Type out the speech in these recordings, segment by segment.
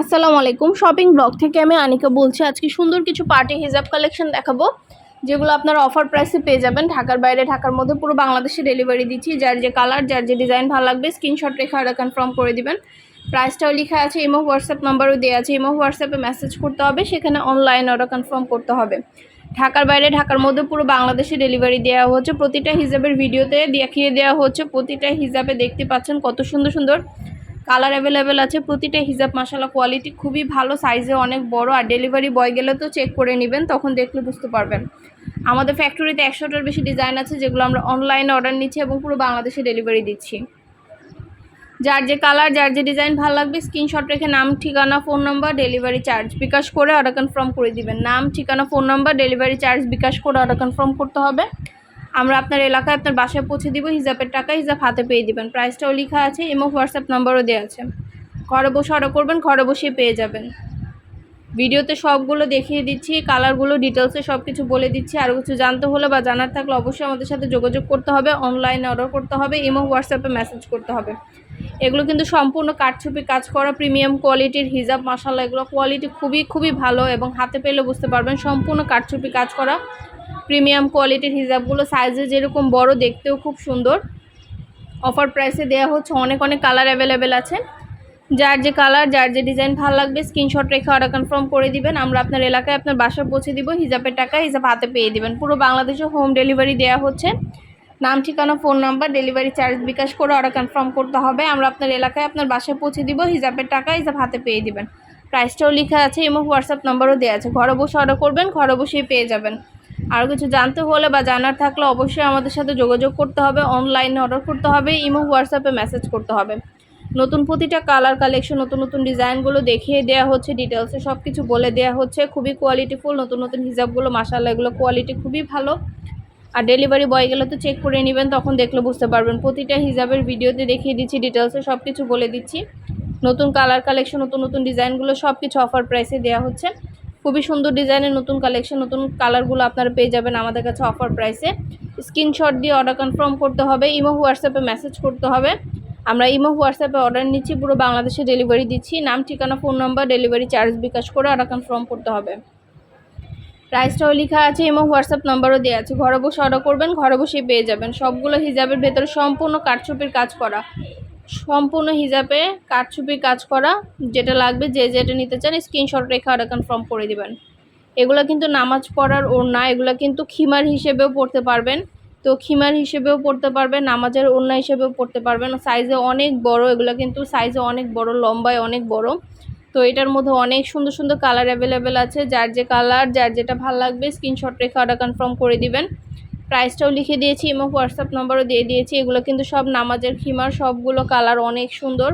আসসালামু আলাইকুম। Shopping blog থেকে আমি আনিকা বলছি, আজকে সুন্দর কিছু পার্টি হিজাব কালেকশন দেখাবো, যেগুলো আপনারা অফার প্রাইসে পেয়ে যাবেন। ঢাকার বাইরে, ঢাকার মধ্যে পুরো বাংলাদেশে ডেলিভারি দিচ্ছি। যার যে কালার যার যে ডিজাইন ভালো লাগবে স্ক্রিনশট রেখে আর কনফার্ম করে দিবেন। প্রাইসটাও লেখা আছে ইমো হোয়াটসঅ্যাপ নাম্বারও দেওয়া আছে। ইমো হোয়াটসঅ্যাপে মেসেজ করতে হবে, সেখানে অনলাইন অর্ডার কনফার্ম করতে হবে। ঢাকার বাইরে, ঢাকার মধ্যে পুরো বাংলাদেশে ডেলিভারি দেওয়া হচ্ছে। প্রতিটা হিজাবের ভিডিওতে দেখিয়ে দেওয়া হচ্ছে। প্রতিটা হিজাবে দেখতে পাচ্ছেন কত সুন্দর সুন্দর কালার অ্যাভেলেবেল আছে, প্রতিটা হিজাব মাসালা কোয়ালিটি খুবই ভালো সাইজে অনেক বড় আর ডেলিভারি বয় গেলে তো চেক করে নেবেন, তখন দেখলে বুঝতে পারবেন। আমাদের ফ্যাক্টরিতে একশোটার বেশি ডিজাইন আছে, যেগুলো আমরা অনলাইনে অর্ডার নিচ্ছি এবং পুরো বাংলাদেশে ডেলিভারি দিচ্ছি। যার যে কালার যার যে ডিজাইন ভালো লাগবে স্ক্রিনশট রেখে নাম, ঠিকানা phone number delivery charge bKash করে অর্ডার কনফার্ম করে দিবেন। নাম, ঠিকানা phone number delivery charge bKash করে অর্ডার কনফার্ম করতে হবে। আমরা আপনার এলাকায় আপনার বাসায় পৌঁছে দিব, হিজাবের টাকা, হিজাব হাতে পেয়ে দিবেন। প্রাইসটাও লেখা আছে এবং হোয়াটসঅ্যাপ নাম্বারও দেওয়া আছে। ঘরে বসে অর্ডার করবেন, ঘরে বসে পেয়ে যাবেন। ভিডিওতে সবগুলো দেখিয়ে দিচ্ছি, কালারগুলো ডিটেলসে সব কিছু বলে দিচ্ছি। আরও কিছু জানতে হলে বা জানার থাকলে অবশ্যই আমাদের সাথে যোগাযোগ করতে হবে অনলাইনে অর্ডার করতে হবে এবং হোয়াটসঅ্যাপে মেসেজ করতে হবে। এগুলো কিন্তু সম্পূর্ণ কাঠছুপি কাজ করা প্রিমিয়াম কোয়ালিটির হিজাব মশালা এগুলো কোয়ালিটি খুবই খুবই ভালো এবং হাতে পেলে বুঝতে পারবেন সম্পূর্ণ কাঠছুপি কাজ করা প্রিমিয়াম কোয়ালিটির হিজাবগুলো সাইজে যেরকম বড় দেখতেও খুব সুন্দর। অফার প্রাইসে দেওয়া হচ্ছে, অনেক অনেক কালার অ্যাভেলেবেল আছে। যার যে কালার যার যে ডিজাইন ভালো লাগবে স্ক্রিনশট রেখে অর্ডার কনফার্ম করে দিবেন। আমরা আপনার এলাকায় আপনার বাসা পৌঁছে দিব, হিজাবের টাকা হিজাব হাতে পেয়ে দিবেন। পুরো বাংলাদেশে হোম ডেলিভারি দেওয়া হচ্ছে। নাম, ঠিকানা, phone number, delivery charge bKash করে অর্ডার কনফার্ম করতে হবে। আমরা আপনার এলাকায় আপনার বাসায় পৌঁছে দিব হিজাবের টাকা হিজাব হাতে পেয়ে দিবেন। প্রাইসটাও লেখা আছে এবং হোয়াটসঅ্যাপ নাম্বারও দেওয়া আছে। ঘরে বসে অর্ডার করবেন, ঘরে বসেই পেয়ে যাবেন। আরও কিছু জানতে হলে বা জানার থাকলে অবশ্যই আমাদের সাথে যোগাযোগ করতে হবে অনলাইনে অর্ডার করতে হবে ইমো হোয়াটসঅ্যাপে মেসেজ করতে হবে। নতুন প্রতিটা কালার কালেকশন নতুন নতুন ডিজাইনগুলো দেখিয়ে দেওয়া হচ্ছে ডিটেলসে সব কিছু বলে দেওয়া হচ্ছে। খুবই কোয়ালিটিফুল নতুন নতুন হিসাবগুলো মাসাল্লাহ এগুলো কোয়ালিটি খুবই ভালো। আর ডেলিভারি বয় গেলে তো চেক করে নেবেন, তখন দেখলে বুঝতে পারবেন। প্রতিটা হিসাবের ভিডিওতে দেখিয়ে দিচ্ছি ডিটেলসে সব কিছু বলে দিচ্ছি। নতুন কালার কালেকশন নতুন নতুন ডিজাইনগুলো সব কিছু অফার প্রাইসে দেওয়া হচ্ছে। খুবই সুন্দর ডিজাইনের নতুন কালেকশন নতুন কালারগুলো আপনারা পেয়ে যাবেন আমাদের কাছে অফার প্রাইসে স্ক্রিনশট দিয়ে অর্ডার কনফার্ম করতে হবে, ইমো হোয়াটসঅ্যাপে মেসেজ করতে হবে। আমরা ইমো হোয়াটসঅ্যাপে অর্ডার নিচ্ছি, পুরো বাংলাদেশে ডেলিভারি দিচ্ছি। নাম, ঠিকানা phone number delivery charge bKash করে অর্ডার কনফার্ম করতে হবে। প্রাইসটাও লেখা আছে এবং হোয়াটসঅ্যাপ নাম্বারও দেওয়া আছে। ঘরে বসে অর্ডার করবেন, ঘরে বসেই পেয়ে যাবেন। সবগুলো হিজাবের ভেতরে সম্পূর্ণ কাঠছুপির কাজ করা। সম্পূর্ণ হিজাবে কাঠছুপির কাজ করা। যেটা লাগবে, যে যেটা নিতে চান স্ক্রিনশট রেখে অর্ডার কনফার্ম করে দেবেন। এগুলো কিন্তু নামাজ পড়ার ওড়না, এগুলো কিন্তু খিমার হিসেবেও পড়তে পারবেন। তো খিমার হিসেবেও পড়তে পারবেন, নামাজের ওড়না হিসেবেও পড়তে পারবেন। সাইজে অনেক বড়, এগুলো কিন্তু সাইজে অনেক বড়, লম্বায় অনেক বড়। তো এটার মধ্যে অনেক সুন্দর সুন্দর কালার অ্যাভেলেবেল আছে। যার যে কালার যার যেটা ভালো লাগবে স্ক্রিনশট রেখে অর্ডার কনফার্ম করে দিবেন। প্রাইসটাও লিখে দিয়েছি এবং হোয়াটসঅ্যাপ নাম্বারও দিয়ে দিয়েছি। এগুলো কিন্তু সব নামাজের খিমার, সবগুলো কালার অনেক সুন্দর।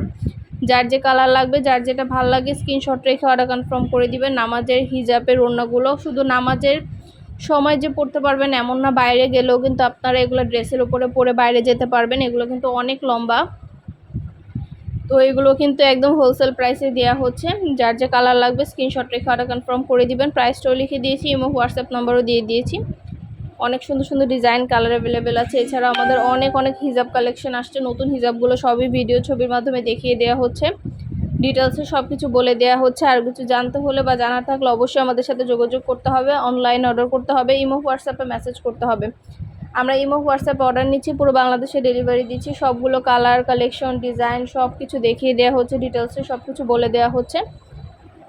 যার যে কালার লাগবে, যার যেটা ভালো লাগে স্ক্রিনশট রেখে অর্ডার কনফার্ম করে দিবেন। নামাজের হিজাবের অন্যগুলো, শুধু নামাজের সময় যে পড়তে পারবেন এমন না, বাইরে গেলেও কিন্তু আপনারা এগুলো ড্রেসের উপরে পরে বাইরে যেতে পারবেন। এগুলো কিন্তু অনেক লম্বা। তো এগুলো কিন্তু একদম হোলসেল প্রাইসে দেওয়া হচ্ছে। যার যে কালার লাগবে স্ক্রিনশট রেখে অর্ডার কনফার্ম করে দিবেন। প্রাইসটাও লিখে দিয়েছি এবং হোয়াটসঅ্যাপ নাম্বারও দিয়ে দিয়েছি। অনেক সুন্দর সুন্দর ডিজাইন কালার অ্যাভেলেবেল আছে। এছাড়া আমাদের অনেক অনেক হিজাব কালেকশন আসছে। নতুন হিজাবগুলো সবই ভিডিও ছবির মাধ্যমে দেখিয়ে দেওয়া হচ্ছে। ডিটেলসে সব কিছু বলে দেওয়া হচ্ছে। আর কিছু জানতে হলে বা জানার থাকলে অবশ্যই আমাদের সাথে যোগাযোগ করতে হবে। অনলাইন অর্ডার করতে হবে ইমো হোয়াটসঅ্যাপে মেসেজ করতে হবে। আমরা ইমো হোয়াটসঅ্যাপে অর্ডার নিচ্ছি, পুরো বাংলাদেশে ডেলিভারি দিচ্ছি, সবগুলো কালার কালেকশন ডিজাইন সব কিছু দেখিয়ে দেওয়া হচ্ছে ডিটেলসে সব কিছু বলে দেওয়া হচ্ছে।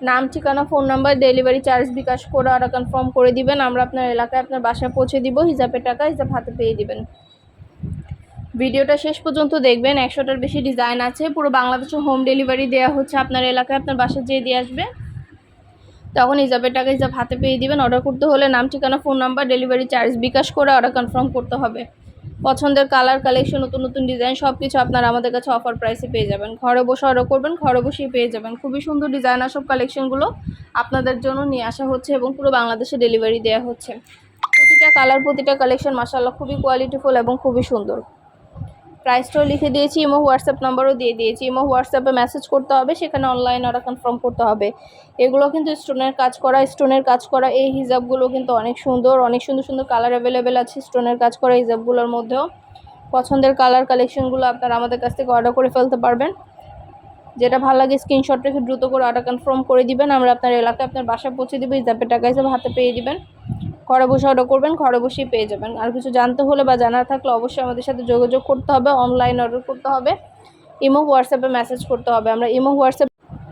নাম, ঠিকানা phone number delivery charge bKash করে অর্ডার কনফার্ম করে দিবেন। আমরা আপনার এলাকায় আপনার বাসায় পৌঁছে দিব, হিসাবের টাকা হিসাব হাতে পেয়ে দিবেন। ভিডিওটা শেষ পর্যন্ত দেখবেন, একশোটার বেশি ডিজাইন আছে, পুরো বাংলাদেশে হোম ডেলিভারি দেওয়া হচ্ছে, আপনার এলাকায় আপনার বাসায় যেয়ে দিয়ে আসবে। তখন হিসাবের টাকা হিসাব হাতে পেয়ে দিবেন। অর্ডার করতে হলে নাম, ঠিকানা phone number delivery charge bKash করে অর্ডার কনফার্ম করতে হবে। পছন্দের কালার কালেকশন নতুন নতুন ডিজাইন সব কিছু আপনারা আমাদের কাছে অফার প্রাইসে পেয়ে যাবেন। ঘরে বসে অর্ডার করবেন, ঘরে বসেই পেয়ে যাবেন। খুবই সুন্দর ডিজাইনার সব কালেকশনগুলো আপনাদের জন্য নিয়ে আসা হচ্ছে এবং পুরো বাংলাদেশে ডেলিভারি দেওয়া হচ্ছে। প্রতিটা কালার প্রতিটা কালেকশন মাসাল্লাহ খুবই কোয়ালিটিফুল এবং খুবই সুন্দর। প্রাইসটাও লিখে দিয়েছি, ইমো হোয়াটসঅ্যাপ নাম্বারও দিয়ে দিয়েছি। ইমো হোয়াটসঅ্যাপে মেসেজ করতে হবে, সেখানে অনলাইন অর্ডার কনফার্ম করতে হবে। এগুলো কিন্তু স্টোনের কাজ করা স্টোনের কাজ করা, এই হিজাবগুলো কিন্তু অনেক সুন্দর অনেক সুন্দর সুন্দর কালার অ্যাভেলেবেল আছে স্টোনের কাজ করা হিজাবগুলোর মধ্যেও। পছন্দের কালার কালেকশনগুলো আপনারা আমাদের কাছ থেকে অর্ডার করে ফেলতে পারবেন। যেটা ভালো লাগে স্ক্রিনশট রেখে দ্রুত করে অর্ডার কনফার্ম করে দিবেন, আমরা আপনার এলাকায় আপনার বাসায় পৌঁছে দিব হিসাবে টাকা হিসাবে হাতে পেয়ে দিবেন। ঘরে বসে অর্ডার করবেন, ঘরে বসেই পেয়ে যাবেন। আর কিছু জানতে হলে বা জানার থাকলে অবশ্যই আমাদের সাথে যোগাযোগ করতে হবে অনলাইন অর্ডার করতে হবে, ইমো, হোয়াটসঅ্যাপে মেসেজ করতে হবে। আমরা ইমো, হোয়াটসঅ্যাপ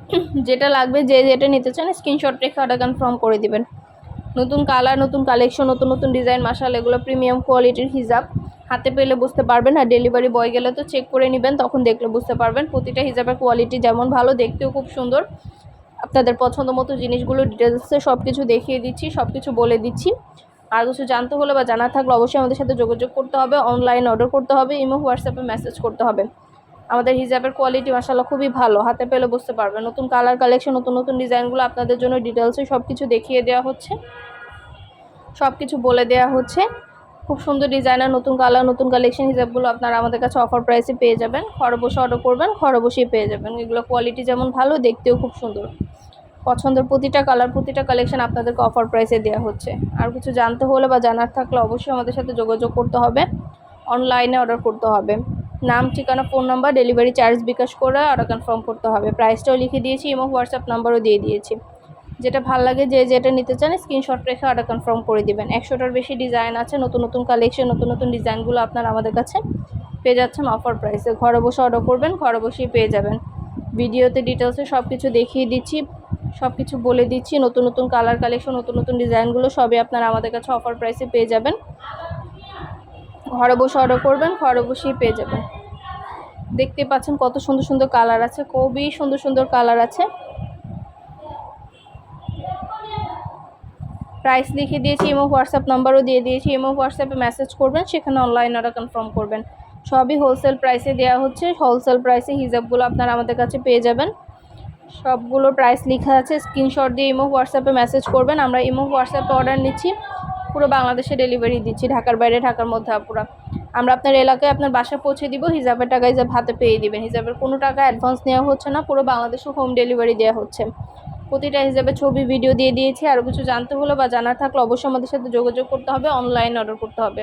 যেটা লাগবে, যে যেটা নিতে চান স্ক্রিনশট রেখে অর্ডার কনফার্ম করে দিবেন। নতুন কালার নতুন কালেকশন নতুন নতুন ডিজাইন মাসাল এগুলো প্রিমিয়াম কোয়ালিটির হিজাব। হাতে পেলে বুঝতে পারবেন, আর ডেলিভারি বয় গেলে তো চেক করে নেবেন, তখন দেখলে বুঝতে পারবেন। প্রতিটা হিজাবের কোয়ালিটি যেমন ভালো, দেখতেও খুব সুন্দর। আপনাদের পছন্দ মতো জিনিসগুলো ডিটেলসে সব কিছু দেখিয়ে দিচ্ছি সব কিছু বলে দিচ্ছি। আর কিছু জানতে হলে বা জানা থাকলে অবশ্যই আমাদের সাথে যোগাযোগ করতে হবে অনলাইন অর্ডার করতে হবে, ইমো হোয়াটসঅ্যাপে মেসেজ করতে হবে। আমাদের হিজাবের কোয়ালিটি মাসাল্লাহ খুবই ভালো, হাতে পেলে বুঝতে পারবেন। নতুন কালার কালেকশন নতুন নতুন ডিজাইনগুলো আপনাদের জন্য ডিটেলসে সব কিছু দেখিয়ে দেওয়া হচ্ছে। সব কিছু বলে দেওয়া হচ্ছে। খুব সুন্দর ডিজাইনার নতুন কালার নতুন কালেকশন হিসাবগুলো আপনারা আমাদের কাছে অফার প্রাইসে পেয়ে যাবেন। ঘরে বসে অর্ডার করবেন, ঘরে বসেই পেয়ে যাবেন। এগুলো কোয়ালিটি যেমন ভালো, দেখতেও খুব সুন্দর। পছন্দের প্রতিটা কালার প্রতিটা কালেকশন আপনাদেরকে অফার প্রাইসে দেওয়া হচ্ছে। আর কিছু জানতে হলে বা জানার থাকলে অবশ্যই আমাদের সাথে যোগাযোগ করতে হবে। অনলাইনে অর্ডার করতে হবে। নাম, ঠিকানা phone number delivery charge bKash করে অর্ডার কনফার্ম করতে হবে। প্রাইসটাও লিখে দিয়েছি এবং হোয়াটসঅ্যাপ নাম্বারও দিয়ে দিয়েছি। যেটা ভালো লাগে যে যেটা নিতে চান স্ক্রিনশট রেখে অর্ডার কনফার্ম করে দিবেন। একশোটার বেশি ডিজাইন আছে, নতুন নতুন কালেকশন নতুন নতুন ডিজাইনগুলো আপনারা আমাদের কাছে পেয়ে যাচ্ছেন অফার প্রাইসে ঘরে বসে অর্ডার করবেন, ঘরে বসেই পেয়ে যাবেন। ভিডিওতে ডিটেলসে সব কিছু দেখিয়ে দিচ্ছি। সব কিছু বলে দিচ্ছি। নতুন নতুন কালার কালেকশন নতুন নতুন ডিজাইনগুলো সবই আপনারা আমাদের কাছে অফার প্রাইসে পেয়ে যাবেন। ঘরে বসে অর্ডার করবেন, ঘরে বসেই পেয়ে যাবেন। দেখতে পাচ্ছেন কত সুন্দর সুন্দর কালার আছে, খুবই সুন্দর সুন্দর কালার আছে। প্রাইস লিখে দিয়েছি ইমো হোয়াটসঅ্যাপ নাম্বারও দিয়ে দিয়েছি। ইমো হোয়াটসঅ্যাপে মেসেজ করবেন, সেখানে অনলাইন অর্ডার কনফার্ম করবেন। সবই হোলসেল প্রাইসে দেওয়া হচ্ছে। হোলসেল প্রাইসে হিসাবগুলো আপনারা আমাদের কাছে পেয়ে যাবেন। সবগুলোর প্রাইস লেখা আছে। স্ক্রিনশট দিয়ে ইমো হোয়াটসঅ্যাপে মেসেজ করবেন। আমরা ইমো হোয়াটসঅ্যাপে অর্ডার নিচ্ছি। পুরো বাংলাদেশে ডেলিভারি দিচ্ছি। ঢাকার বাইরে, ঢাকার মধ্যে আপুরা। আমরা আপনার এলাকায় আপনার বাসায় পৌঁছে দিব। হিসাবের টাকা হিসাব হাতে পেয়ে দিবেন। হিসাবের কোনো টাকা অ্যাডভান্স নেওয়া হচ্ছে না। পুরো বাংলাদেশে হোম ডেলিভারি দেওয়া হচ্ছে। প্রতিটা হিসাবে ছবি ভিডিও দিয়ে দিয়েছি। আরও কিছু জানতে হলো বা জানার থাকলে অবশ্যই আমাদের সাথে যোগাযোগ করতে হবে। অনলাইন অর্ডার করতে হবে।